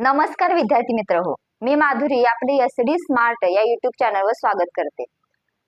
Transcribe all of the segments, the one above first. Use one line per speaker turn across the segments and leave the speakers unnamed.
नमस्कार विद्यार्थी मित्र हो मी माधुरी आपली एस डी स्मार्ट या युट्यूब चॅनलवर स्वागत करते.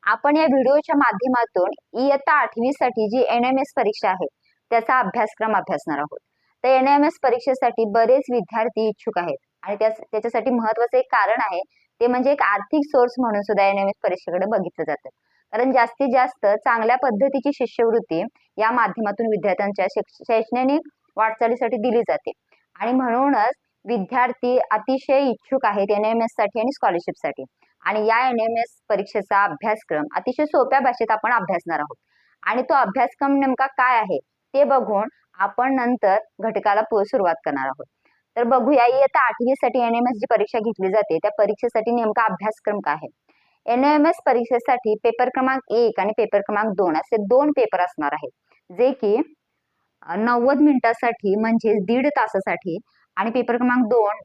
आपण या व्हिडिओच्या माध्यमातून इयत्ता आठवी साठी जी एन एम एस परीक्षा आहे त्याचा अभ्यासक्रम अभ्यासणार आहोत. तर एन एम एस परीक्षेसाठी बरेच विद्यार्थी इच्छुक आहेत आणि त्या त्याच्यासाठी महत्वाचं एक कारण आहे ते म्हणजे एक आर्थिक सोर्स म्हणून सुद्धा एन एम एस परीक्षेकडे बघितलं जातं. कारण जास्तीत जास्त चांगल्या पद्धतीची शिष्यवृत्ती या माध्यमातून विद्यार्थ्यांच्या शैक्षणिक वाटचालीसाठी दिली जाते. आणि म्हणूनच विद्यार्थी अतिशय इच्छुक आहेत एन एम एससाठी आणि स्कॉलरशिपसाठी आणि या एन एम एस परीक्षेचा अभ्यासक्रम अतिशय सोप्या भाषेत आपण अभ्यासणार आहोत. आणि तो अभ्यासक्रम नेमका काय आहे ते बघून आपण नंतर घटकाला पु- सुरुवात करणार आहोत. तर बघूया इयत्ता आठवी साठी एन एम एस जी परीक्षा घेतली जाते त्या परीक्षेसाठी नेमका अभ्यासक्रम काय आहे? एन एम एस परीक्षेसाठी पेपर क्रमांक एक आणि पेपर क्रमांक दोन असे दोन पेपर असणार आहेत. जे की नव्वद मिनिटासाठी म्हणजे दीड तासासाठी आणि पेपर क्रमांक दोन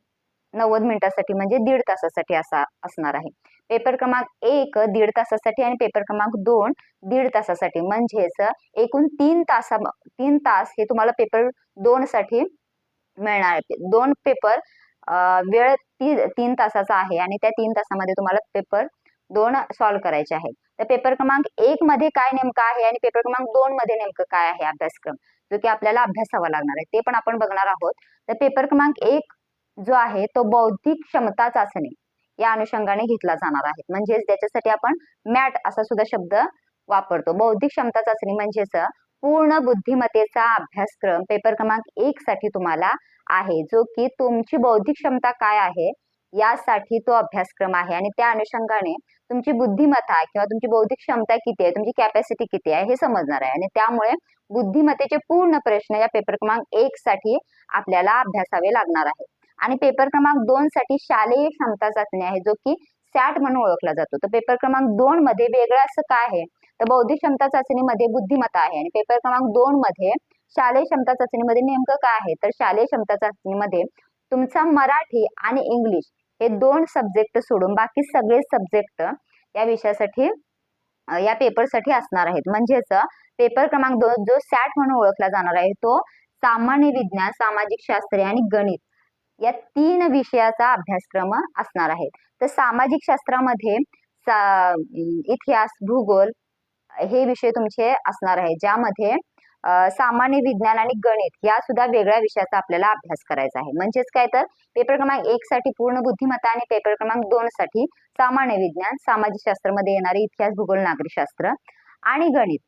नव्वद मिनिटासाठी म्हणजे दीड तासासाठी असा असणार आहे. पेपर क्रमांक एक दीड तासासाठी आणि पेपर क्रमांक दोन दीड तासासाठी. म्हणजेच एकूण तीन तासा तीन तास हे तुम्हाला पेपर दोन साठी मिळणार आहे. दोन पेपर वेळ ती तीन तासाचा आहे आणि त्या तीन तासामध्ये तुम्हाला पेपर दोन सॉल्व्ह करायचे आहेत. तर पेपर क्रमांक एक मध्ये काय नेमकं आहे आणि पेपर क्रमांक दोन मध्ये नेमकं काय आहे अभ्यासक्रम? जो की आपल्याला अभ्यासावा लागणार आहे. ते पण आपण बघणार आहोत. तर पेपर क्रमांक एक जो आहे तो बौद्धिक क्षमता चाचणी या अनुषंगाने घेतला जाणार आहे. म्हणजेच त्याच्यासाठी आपण मॅट असा सुद्धा शब्द वापरतो. बौद्धिक क्षमता चाचणी म्हणजेच पूर्ण बुद्धिमत्तेचा अभ्यासक्रम पेपर क्रमांक एक साठी तुम्हाला आहे जो की तुमची बौद्धिक क्षमता काय आहे यासाठी तो अभ्यासक्रम आहे. आणि त्या अनुषंगाने तुमची बुद्धिमत्ता किंवा तुमची बौद्धिक क्षमता किती आहे तुमची कॅपॅसिटी किती आहे हे समजणार आहे. आणि त्यामुळे बुद्धिमत्तेचे पूर्ण प्रश्न या पेपर क्रमांक एक साठी आपल्याला अभ्यासावे लागणार आहे. आणि पेपर क्रमांक दोन साठी शालेय क्षमता चाचणी आहे जो की सॅट म्हणून ओळखला जातो. तर पेपर क्रमांक दोन मध्ये वेगळं असं काय आहे? तर बौद्धिक क्षमता चाचणीमध्ये बुद्धिमत्ता आहे. आणि पेपर क्रमांक दोन मध्ये शालेय क्षमता चाचणीमध्ये नेमकं काय आहे? तर शालेय क्षमता चाचणीमध्ये तुमचा मराठी आणि इंग्लिश हे दोन सब्जेक्ट सोडून बाकी सगळे सब्जेक्ट या विषयासाठी या पेपरसाठी असणार आहेत. म्हणजेच पेपर क्रमांक दोन जो सॅट म्हणून ओळखला जाणार आहे तो सामान्य विज्ञान सामाजिक शास्त्र आणि गणित या तीन विषयाचा अभ्यासक्रम असणार आहे. तर सामाजिक शास्त्रामध्ये सा- इतिहास भूगोल हे विषय तुमचे असणार आहे. ज्यामध्ये सामान्य विज्ञान आणि गणित या सुद्धा वेगळ्या विषयाचा आपल्याला अभ्यास करायचा आहे. म्हणजेच काय तर पेपर क्रमांक एक साठी पूर्ण बुद्धिमत्ता आणि पेपर क्रमांक दोन साठी सामान्य विज्ञान सामाजिक शास्त्रामध्ये येणारे इतिहास भूगोल नागरिकशास्त्र आणि गणित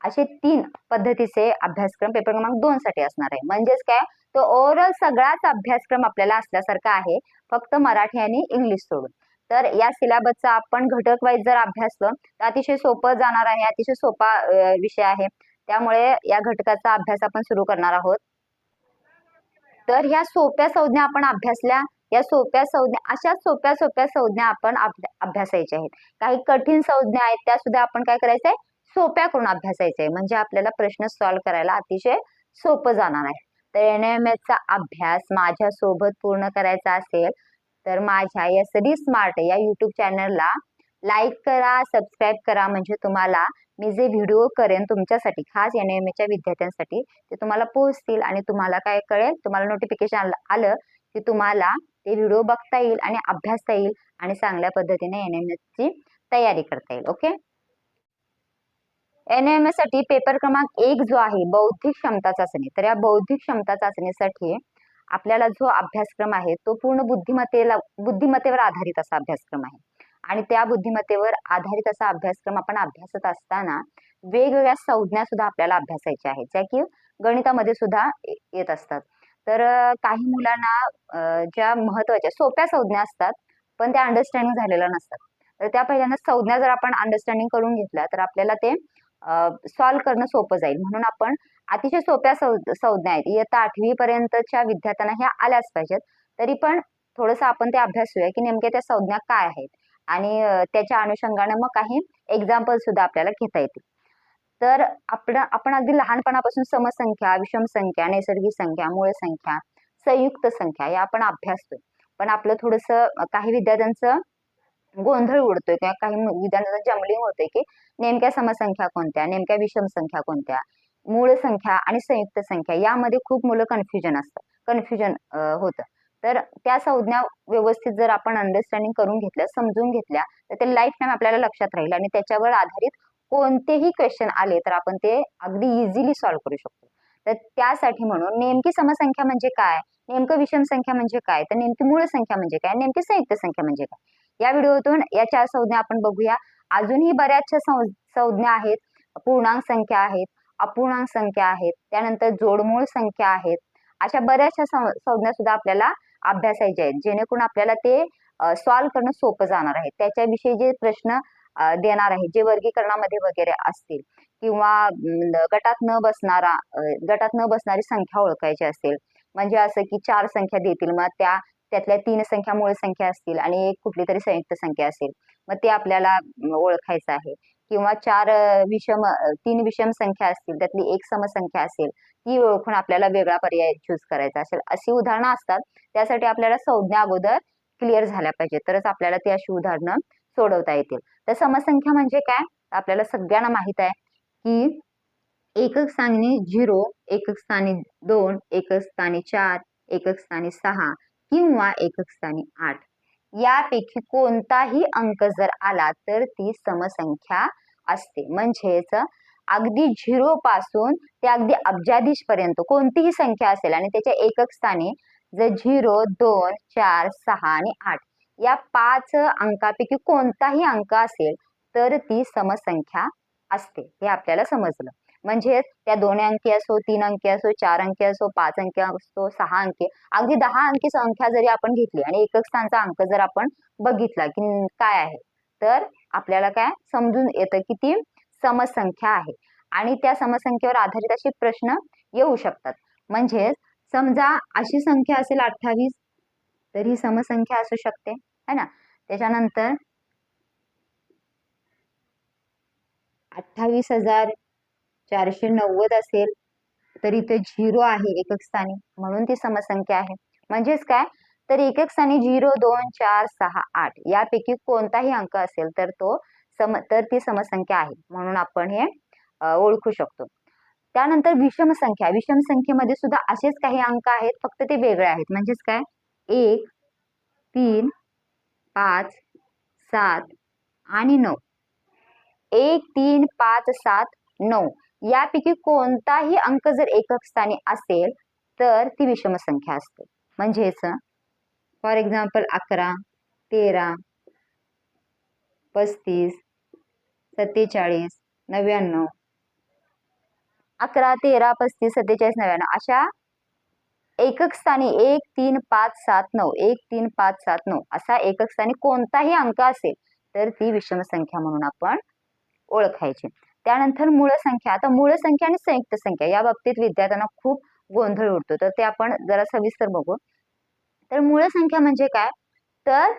असे तीन पद्धतीचे अभ्यासक्रम पेपर क्रमांक दोन साठी असणार आहे. म्हणजेच काय तो ओव्हरऑल सगळाच अभ्यासक्रम आपल्याला असल्यासारखा आहे फक्त मराठी आणि इंग्लिश सोडून. तर या सिलेबसचा आपण घटक वाईज जर अभ्यासलं तर अतिशय सोपं जाणार आहे अतिशय सोपा विषय आहे. त्यामुळे या घटकाचा अभ्यास आपण सुरू करणार आहोत. तर ह्या सोप्या संज्ञा आपण अभ्यासल्या. या सोप्या संज्ञा अशा सोप्या सोप्या संज्ञा आपण अभ्यासायच्या आहेत. काही कठीण संज्ञा आहेत त्या सुद्धा आपण काय करायचंय? सोप्या करून अभ्यासायचंय. म्हणजे आपल्याला प्रश्न सॉल्व्ह करायला अतिशय सोपं जाणार आहे. तर एन एम चा अभ्यास माझ्या सोबत पूर्ण करायचा असेल तर माझ्या एस डी स्मार्ट या युट्यूब चॅनलला लाईक करा सबस्क्राईब करा म्हणजे तुम्हाला मी जे व्हिडिओ करेन तुमच्यासाठी खास एन एम एच्या विद्यार्थ्यांसाठी ते तुम्हाला पोहोचतील आणि तुम्हाला काय कळेल? तुम्हाला नोटिफिकेशन आलं की तुम्हाला ते व्हिडिओ बघता येईल आणि अभ्यासता येईल आणि चांगल्या पद्धतीने एन एम ची तयारी करता येईल ओके एन एम एससाठी पेपर क्रमांक एक जो आहे बौद्धिक क्षमता चाचणी. तर या बौद्धिक क्षमता चाचणीसाठी आपल्याला जो अभ्यासक्रम आहे तो पूर्ण बुद्धिमत्तेला बुद्धिमत्तेवर आधारित असा अभ्यासक्रम आहे. आणि त्या बुद्धिमत्तेवर आधारित असा अभ्यासक्रम आपण अभ्यासत असताना वेगवेगळ्या संज्ञा सुद्धा आपल्याला अभ्यासायच्या आहेत. ज्या की गणितामध्ये सुद्धा येत असतात. तर काही मुलांना ज्या महत्त्वाच्या सोप्या संज्ञा असतात पण त्या अंडरस्टँडिंग झालेल्या नसतात. तर त्या पहिल्यांदा संज्ञा जर आपण अंडरस्टँडिंग करून घेतल्या तर आपल्याला ते सॉल्व्ह करणं सोपं जाईल. म्हणून आपण अतिशय सोप्या सौ संज्ञा आहेत. इयत्ता आठवी पर्यंतच्या विद्यार्थ्यांना ह्या आल्याच पाहिजेत. तरी पण थोडंसं आपण ते अभ्यासूया की नेमक्या त्या संज्ञा काय आहेत. आणि त्याच्या अनुषंगाने मग काही एक्झाम्पल सुद्धा आपल्याला घेता येतील. तर आपण आपण अगदी लहानपणापासून समसंख्या विषम संख्या नैसर्गिक संख्या मूळ संख्या संयुक्त संख्या या आपण अभ्यासतोय. पण आपलं थोडंसं काही विद्यार्थ्यांचं गोंधळ उडतोय किंवा काही विद्यार्थ्यांचं जमलिंग होतंय की नेमक्या समसंख्या कोणत्या नेमक्या विषम संख्या कोणत्या मूळ संख्या आणि संयुक्त संख्या यामध्ये खूप मुलं कन्फ्युजन असतात. कन्फ्युजन होतं. तर त्या संज्ञा व्यवस्थित जर आपण अंडरस्टँडिंग करून घेतल्या समजून घेतल्या तर ते लाईफ टाईम आपल्याला लक्षात राहील आणि त्याच्यावर आधारित कोणतेही क्वेश्चन आले तर आपण ते अगदी इझिली सॉल्व्ह करू शकतो. तर त्यासाठी म्हणून नेमकी समसंख्या म्हणजे काय? नेमकं विषम संख्या म्हणजे काय? तर नेमकी मूळ संख्या म्हणजे काय? नेमकी संयुक्त संख्या म्हणजे काय? या व्हिडिओतून या चार संज्ञा आपण बघूया. अजूनही बऱ्याचशा सं- संज्ञा आहेत. पूर्णांक संख्या आहेत अपूर्णांक संख्या आहेत त्यानंतर जोडमूळ संख्या आहेत अशा बऱ्याचशा संज्ञा सुद्धा आपल्याला अभ्यासायच्या आहेत. जेणेकरून आपल्याला ते सॉल्व्ह करणं सोपं जाणार आहे. त्याच्याविषयी जे प्रश्न देणार आहे जे वर्गीकरणामध्ये वगैरे असतील किंवा गटात न बसणारा गटात न बसणारी संख्या ओळखायची असेल म्हणजे असं की चार संख्या देतील मग त्या त्यातल्या तीन संख्या मूळ संख्या असतील आणि एक कुठली तरी संयुक्त संख्या असेल मग ते आपल्याला ओळखायचं आहे. किंवा चार विषम तीन विषम संख्या असतील त्यातली एक समसंख्या असेल ती ओळखून आपल्याला वेगळा पर्याय चूज करायचा असेल अशी उदाहरणं असतात. त्यासाठी आपल्याला संज्ञा अगोदर क्लिअर झाल्या पाहिजे तरच आपल्याला ती अशी उदाहरणं सोडवता येतील. तर समसंख्या म्हणजे काय? आपल्याला सगळ्यांना माहीत आहे की एकक स्थानी झिरो एकक स्थानी दोन एकक स्थानी चार एकक स्थानी सहा किंवा एकक स्थानी आठ. यापैकी कोणताही अंक जर आला तर ती समसंख्या असते. म्हणजेच अगदी झिरो पासून ते अगदी अब्जाधीश पर्यंत कोणतीही संख्या असेल आणि त्याच्या एकक स्थानी जर झिरो दोन चार सहा आणि आठ या पाच अंकापैकी कोणताही अंक असेल तर ती समसंख्या असते. हे आपल्याला समजलं. म्हणजेच त्या दोन अंकी असो तीन अंकी असो चार अंकी असो पाच अंकी असो सहा अंकी अगदी दहा अंकी संख्या जरी आपण घेतली आणि एकक स्थानचा अंक जर आपण बघितला की काय आहे तर आपल्याला काय समजून येतं की ती समसंख्या आहे. आणि त्या समसंख्येवर आधारित असे प्रश्न येऊ शकतात. म्हणजेच समजा अशी संख्या असेल अठ्ठावीस तर ही समसंख्या असू शकते है ना? त्याच्यानंतर अठ्ठावीस हजार चारशे नव्वद असेल तर इथे झिरो आहे एकक स्थानी. म्हणून ती समसंख्या आहे. म्हणजेच काय? तर एकक स्थानी झिरो दोन चार सहा आठ यापैकी कोणताही अंक असेल तर तो सम तर ती समसंख्या आहे. म्हणून आपण हे ओळखू शकतो. त्यानंतर विषम संख्या. विषम संख्येमध्ये सुद्धा असेच काही अंक आहेत फक्त ते वेगळे आहेत. म्हणजेच काय? एक तीन पाच सात आणि नऊ. एक तीन पाच सात नऊ. यापैकी कोणताही अंक जर एकक स्थानी असेल तर ती विषम संख्या असते म्हणजेच फॉर एक्झाम्पल अकरा तेरा पस्तीस सत्तेचाळीस नव्याण्णव. अकरा तेरा पस्तीस सत्तेचाळीस नव्याण्णव अशा एकक स्थानी एक तीन पाच सात नऊ एक तीन पाच सात नऊ असा एकक स्थानी कोणताही अंक असेल तर ती विषम संख्या म्हणून आपण ओळखायची. त्यानंतर मूळ संख्या. आता मूळ संख्या आणि संयुक्त संख्या या बाबतीत विद्यार्थ्यांना खूप गोंधळ उडतो. तर ते आपण जरा सविस्तर बघू. तर मूळ संख्या म्हणजे काय? तर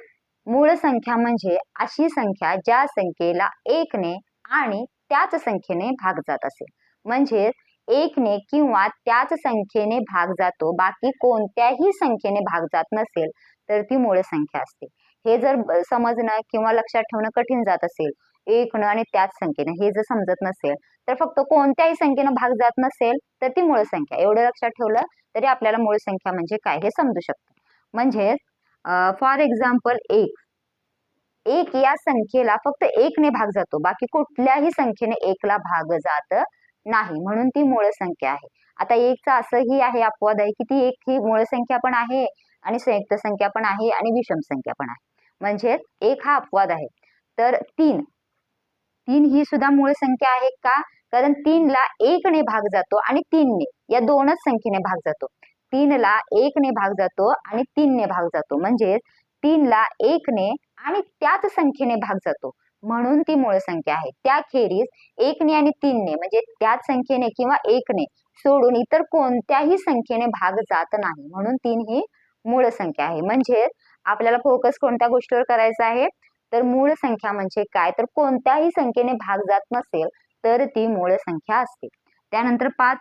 मूळ संख्या म्हणजे अशी संख्या ज्या संख्येला एकने आणि त्याच संख्येने भाग जात असेल म्हणजे एकने किंवा त्याच संख्येने भाग जातो बाकी कोणत्याही संख्येने भाग जात नसेल तर ती मूळ संख्या असते. हे जर समजणं किंवा लक्षात ठेवणं कठीण जात असेल एक न आणि त्याच संख्येने. हे जर समजत नसेल तर फक्त कोणत्याही संख्येनं भाग जात नसेल तर ती मूळ संख्या. एवढं लक्षात ठेवलं तरी आपल्याला मूळ संख्या म्हणजे काय हे समजू शकतं. म्हणजे फॉर एक्झाम्पल एक. एक या संख्येला फक्त एकने भाग जातो. बाकी कुठल्याही संख्येने एकला भाग जात नाही. म्हणून ती मूळ संख्या आहे. आता एकचा असंही आहे अपवाद आहे की ती एक ही मूळ संख्या पण आहे आणि संयुक्त संख्या पण आहे आणि विषम संख्या पण आहे. म्हणजे एक हा अपवाद आहे. तर तीन. तीन ही सुद्धा मूळ संख्या आहे का? कारण तीनला एकने भाग जातो आणि तीनने या दोनच संख्येने भाग जातो. तीनला एकने भाग जातो आणि तीनने भाग जातो. म्हणजे तीनला एकने आणि त्याच संख्येने भाग जातो. म्हणून ती मूळ संख्या आहे. त्याखेरीज एकने आणि तीनने म्हणजे त्याच संख्येने किंवा एकने सोडून इतर कोणत्याही संख्येने भाग जात नाही. म्हणून तीन ही मूळ संख्या आहे. म्हणजे आपल्याला फोकस कोणत्या गोष्टीवर करायचा आहे? तर मूळ संख्या म्हणजे काय? तर कोणत्याही संख्येने भाग जात नसेल तर ती मूळ संख्या असते. त्यानंतर पाच.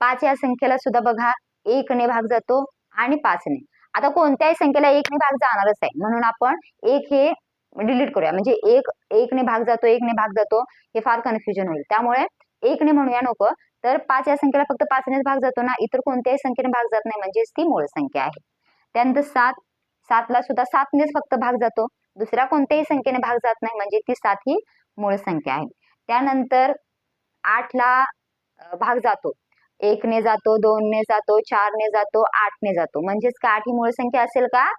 पाच या संख्येला सुद्धा बघा एकने भाग जातो आणि पाचने. आता कोणत्याही संख्येला एकने भाग जाणारच आहे. म्हणून आपण एक हे डिलीट करूया. म्हणजे एक एकने भाग जातो एकने भाग जातो हे फार कन्फ्युजन होईल. त्यामुळे एकने म्हणूया नको. तर पाच या संख्येला फक्त पाचनेच भाग जातो ना? इतर कोणत्याही संख्येने भाग जात नाही. म्हणजेच ती मूळ संख्या आहे. त्यानंतर सात. सातला सुद्धा सातनेच फक्त भाग जातो. दुसऱ्या कोणत्याही संख्येने भाग जात नाही म्हणजे ती सात ही मूळ संख्या आहे. त्यानंतर आठला भाग जातो. एकने जातो दोनने जातो चारने जातो आठने जातो. म्हणजेच का आठ ही मूळ संख्या असेल का?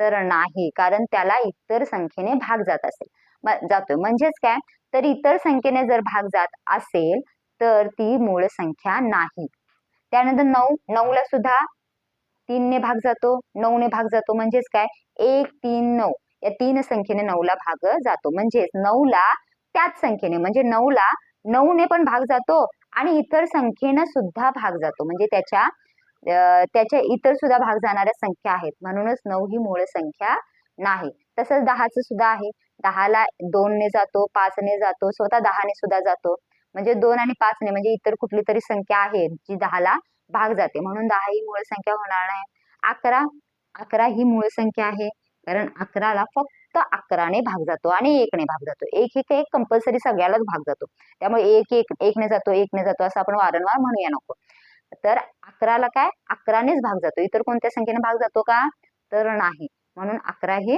तर नाही कारण त्याला इतर संख्येने भाग जात असेल. म- जातोय. म्हणजेच काय? तर इतर संख्येने जर भाग जात असेल तर ती मूळ संख्या नाही. त्यानंतर नऊ नऊला सुद्धा तीनने भाग जातो नऊने भाग जातो. म्हणजेच काय? एक तीन नऊ. या तीन संख्येने नऊला भाग जातो. म्हणजेच नऊला त्याच संख्येने म्हणजे नऊला नऊने पण भाग जातो आणि इतर संख्येनं सुद्धा भाग जातो. म्हणजे त्याच्या त्याच्या इतर सुद्धा भाग जाणाऱ्या संख्या आहेत. म्हणूनच नऊ ही मूळ संख्या नाही. तसंच दहाचं सुद्धा आहे. दहाला दोनने जातो पाचने जातो स्वतः दहाने सुद्धा जातो. म्हणजे दोन आणि पाचने म्हणजे इतर कुठली तरी संख्या आहे जी दहाला भाग जाते. म्हणून दहा ही मूळ संख्या होणार नाही. अकरा अकरा ही मूळ संख्या आहे. कारण अकराला फक्त अकराने भाग जातो आणि एकने भाग जातो. एक एक एक कंपल्सरी सगळ्यालाच भाग जातो. त्यामुळे एक एक एकने जातो एकने जातो असं आपण वारंवार म्हणूया नको. तर अकराला काय? अकरानेच भाग जातो. इतर कोणत्या संख्येने भाग जातो का? तर नाही. म्हणून अकरा ही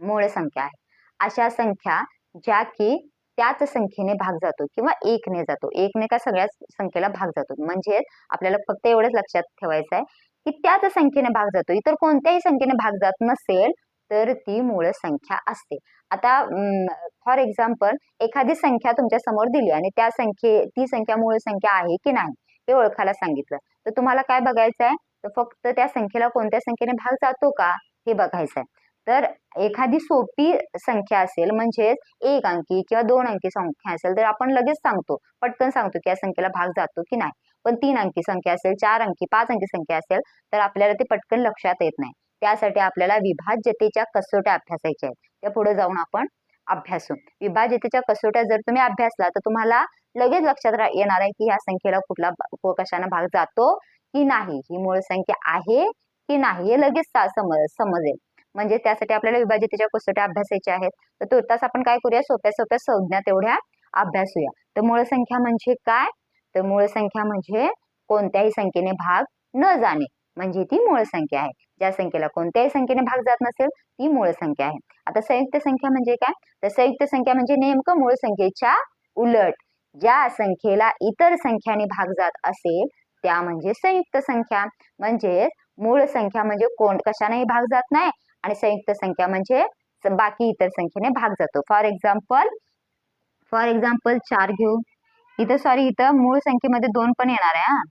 मूळ संख्या आहे. अशा संख्या ज्या की त्याच संख्येने भाग जातो किंवा एकने जातो. एकने का सगळ्याच संख्येला भाग जातो. म्हणजे आपल्याला फक्त एवढंच लक्षात ठेवायचं आहे की त्याच संख्येने भाग जातो. इतर कोणत्याही संख्येने भाग जात नसेल तर ती मूळ संख्या असते. आता फॉर एक्झाम्पल एखादी संख्या तुमच्यासमोर दिली आणि त्या संख्ये ती संख्या मूळ संख्या आहे की नाही हे ओळखायला सांगितलं. तर तुम्हाला काय बघायचं आहे? तर फक्त त्या संख्येला कोणत्या संख्येने भाग जातो का? हे बघायचं आहे. तर एखादी सोपी संख्या असेल म्हणजेच एक अंकी किंवा दोन अंकी संख्या असेल तर आपण लगेच सांगतो पटकन सांगतो की या संख्येला भाग जातो की नाही. पण तीन अंकी संख्या असेल चार अंकी पाच अंकी संख्या असेल तर आपल्याला ते पटकन लक्षात येत नाही. त्यासाठी आपल्याला विभाज्यतेच्या कसोट्या अभ्यासायच्या आहेत. त्या पुढे जाऊन आपण अभ्यासू. विभाज्यतेच्या कसोट्या जर तुम्ही अभ्यासला तर तुम्हाला लगेच लक्षात रा- येणार आहे की ह्या संख्येला कुठला भा- को- कशाने भाग जातो की नाही? ही मूळ संख्या आहे की नाही? हे लगेच समज समजेल. म्हणजे त्यासाठी आपल्याला विभाज्यतेच्या कसोट्या अभ्यासायच्या आहेत. तर तुर्तास आपण काय करूया? सोप्या सोप्या संज्ञा तेवढ्या अभ्यासूया. तर मूळ संख्या म्हणजे काय? तर मूळ संख्या म्हणजे कोणत्याही संख्येने भाग न जाणे. म्हणजे ती मूळ संख्या आहे. ज्या संख्येला कोणत्याही संख्येने भाग जात नसेल ती मूळ संख्या आहे. आता संयुक्त संख्या म्हणजे काय? तर संयुक्त संख्या म्हणजे नेमकं मूळ संख्येच्या उलट. ज्या संख्येला इतर संख्याने भाग जात असेल त्या म्हणजे संयुक्त संख्या. म्हणजे मूळ संख्या म्हणजे कोण कशानेही भाग जात नाही आणि संयुक्त संख्या म्हणजे बाकी इतर संख्येने भाग जातो. फॉर एक्झाम्पल फॉर एक्झाम्पल चार घेऊ. इथं सॉरी इथं मूळ संख्येमध्ये दोन पण येणार आहे हा.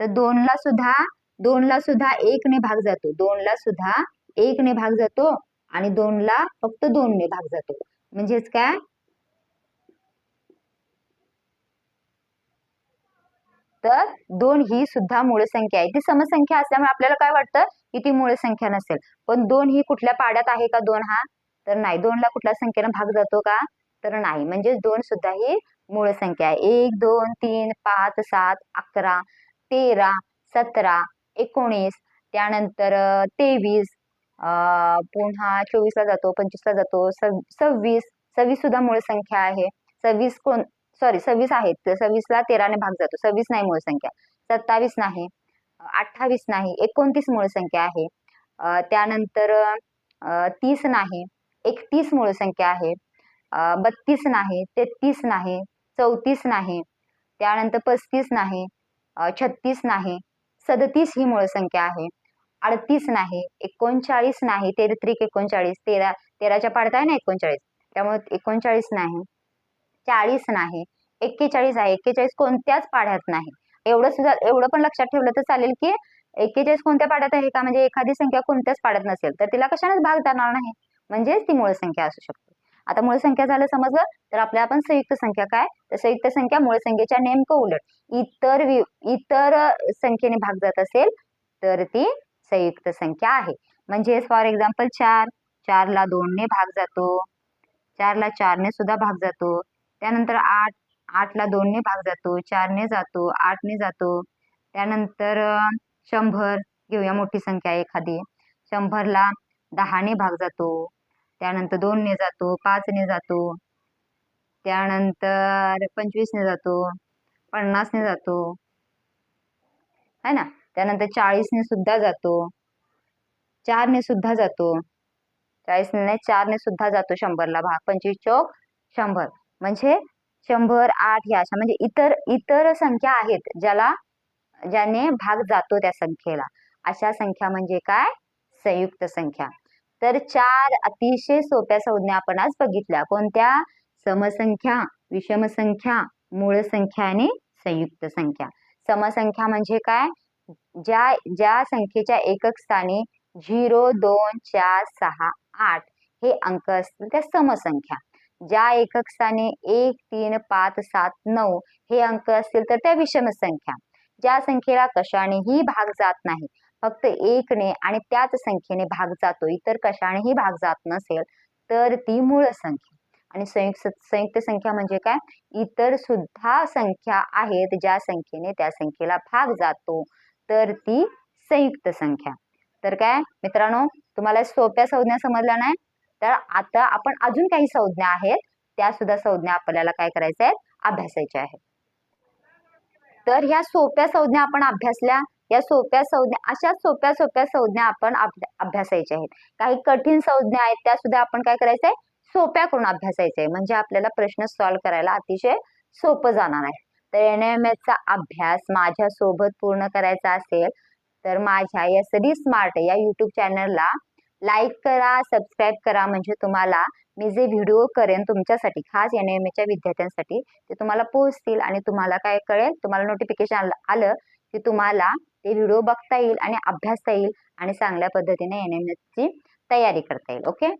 तर दोनला सुद्धा दोनला सुद्धा एकने भाग जातो. दोनला सुद्धा एकने भाग जातो आणि दोनला फक्त दोनने भाग जातो. म्हणजेच काय? तर दोन ही सुद्धा मूळ संख्या आहे. ती समसंख्या असल्यामुळे आपल्याला काय वाटतं? की ती मूळ संख्या नसेल. पण दोन ही कुठल्या पाड्यात आहे का दोन हा? तर नाही. दोनला कुठल्या संख्येनं भाग जातो का? तर नाही. म्हणजे दोन सुद्धा ही मूळ संख्या आहे. एक दोन तीन पाच सात अकरा तेरा सतरा एकोणीस त्यानंतर तेवीस पुन्हा चोवीसला जातो पंचवीसला जातो सव- सव्वीस सव्वीस सुद्धा मूळ संख्या आहे. सव्वीस कोण सॉरी सव्वीस आहेत. तर सव्वीसला तेराने भाग जातो. सव्वीस नाही मूळ संख्या. सत्तावीस नाही. अठ्ठावीस नाही. एकोणतीस मूळ संख्या आहे. त्यानंतर तीस नाही. एकतीस मूळ संख्या आहे. बत्तीस नाही. तेहतीस नाही. चौतीस नाही त्यानंतर पस्तीस नाही छत्तीस नाही सदतीस ही मूळ संख्या आहे. अडतीस नाही एकोणचाळीस नाही तेरा त्रिक एकोणचाळीस तेरा तेराच्या पाडत आहे ना एकोणचाळीस त्यामुळे एकोणचाळीस नाही चाळीस नाही एक्केचाळीस आहे एक्केचाळीस कोणत्याच पाढ्यात नाही. एवढं सुद्धा एवढं पण लक्षात ठेवलं तर चालेल की एक्केचाळीस कोणत्या पाड्यात आहे का? म्हणजे एखादी संख्या कोणत्याच पाड्यात नसेल तर तिला कशानेच भाग जाणार नाही. म्हणजेच ती मूळ संख्या असू शकते. आता मूळ संख्या झालं समजलं? तर आपल्या आपण संयुक्त संख्या काय? तर संयुक्त संख्या मूळ संख्येच्या नेमकं उलट. इतर वि इतर संख्येने भाग जात असेल तर ती संयुक्त संख्या आहे. म्हणजेच फॉर एक्झाम्पल चार. चारला दोनने भाग जातो. चारला चारने सुद्धा भाग जातो. त्यानंतर आठ आठला दोनने भाग जातो. चारने जातो आठने जातो. त्यानंतर शंभर. घेऊया मोठी संख्या एखादी. शंभरला दहाने भाग जातो. त्यानंतर दोनने जातो पाचने जातो त्यानंतर पंचवीसने जातो पन्नासने जातो है ना? त्यानंतर चाळीसने सुद्धा जातो चारने सुद्धा जातो चाळीसने नाही चारने सुद्धा जातो शंभरला भाग पंचवीस चौक शंभर. म्हणजे शंभर आठ या अशा म्हणजे इतर इतर संख्या आहेत ज्याला ज्याने भाग जातो त्या संख्येला. अशा संख्या म्हणजे काय? संयुक्त संख्या. तर चार अतिशय सोप्या संज्ञा आपण आज बघितल्या. कोणत्या? समसंख्या विषमसंख्या मूळ संख्या आणि संयुक्त संख्या. समसंख्या म्हणजे काय? ज्या ज्या संख्येच्या एकक स्थानी झिरो दोन चार सहा आठ हे अंक असतील त्या समसंख्या. ज्या एकक स्थानी एक तीन पाच सात नऊ हे अंक असतील तर त्या विषम संख्या ज्या संख्येला कशानेही भाग जात नाही. फक्त एकने आणि त्याच संख्येने भाग जातो इतर कशानेही भाग जात नसेल तर ती मूळ संख्या. आणि संयुक्त संयुक्त संख्या म्हणजे काय? इतर सुद्धा संख्या आहेत ज्या संख्येने त्या संख्येला भाग जातो तर ती संयुक्त संख्या. तर काय? मित्रांनो तुम्हाला सोप्या संज्ञा समजल्या नाही? तर आता आपण अजून काही संज्ञा आहेत त्या सुद्धा संज्ञा आपल्याला काय करायच्या आहेत? अभ्यासायच्या आहेत. तर ह्या सोप्या संज्ञा आपण अभ्यासल्या या सोप्या संज्ञा अशा सोप्या सोप्या संज्ञा आपण अभ्यासायच्या आहेत. काही कठीण संज्ञा आहेत त्या सुद्धा आपण काय करायचंय? सोप्या करून अभ्यासायचं आहे म्हणजे आपल्याला प्रश्न सॉल्व्ह करायला अतिशय सोपं जाणार आहे. तर एन एम एसचा अभ्यास माझ्या सोबत पूर्ण करायचा असेल तर माझ्या या डी स्मार्ट या युट्यूब चॅनलला लाईक करा सबस्क्राईब करा. म्हणजे तुम्हाला मी जे व्हिडिओ करेन तुमच्यासाठी खास एन एम एच्या विद्यार्थ्यांसाठी ते तुम्हाला पोहोचतील आणि तुम्हाला काय कळेल? तुम्हाला नोटिफिकेशन आलं की तुम्हाला ते व्हिडिओ बघता येईल आणि अभ्यासता येईल आणि चांगल्या पद्धतीने एन एम ची तयारी करता येईल ओके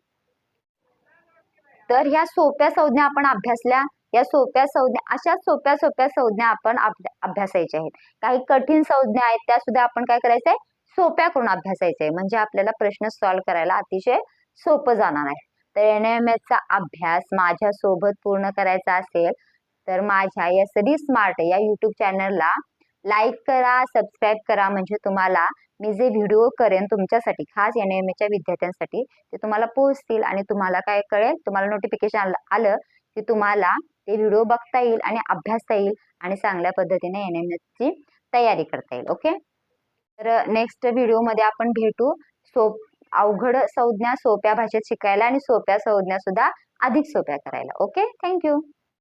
तर ह्या सोप्या संज्ञा आपण अभ्यासल्या. या सोप्या संज्ञा अशा सोप्या सोप्या संज्ञा आपण अभ्यासायच्या आहेत. काही कठीण संज्ञा आहेत त्या सुद्धा आपण काय करायचंय सोप्या करून अभ्यासायचंय म्हणजे आपल्याला प्रश्न सॉल्व्ह करायला अतिशय सोपं जाणार आहे. तर एन एम चा अभ्यास माझ्या सोबत पूर्ण करायचा असेल तर माझ्या एस डी स्मार्ट या युट्यूब चॅनलला लाईक करा सबस्क्राईब करा म्हणजे तुम्हाला मी जे व्हिडिओ करेन तुमच्यासाठी खास एन एम एच्या विद्यार्थ्यांसाठी ते तुम्हाला पोहोचतील आणि तुम्हाला काय कळेल? तुम्हाला नोटिफिकेशन आलं की तुम्हाला ते व्हिडिओ बघता येईल आणि अभ्यासता येईल आणि चांगल्या पद्धतीने एन एम ची तयारी करता येईल ओके तर नेक्स्ट व्हिडिओमध्ये आपण भेटू. सोप अवघड संज्ञा सोप्या भाषेत शिकायला आणि सोप्या संज्ञा सुद्धा अधिक सोप्या करायला ओके थँक्यू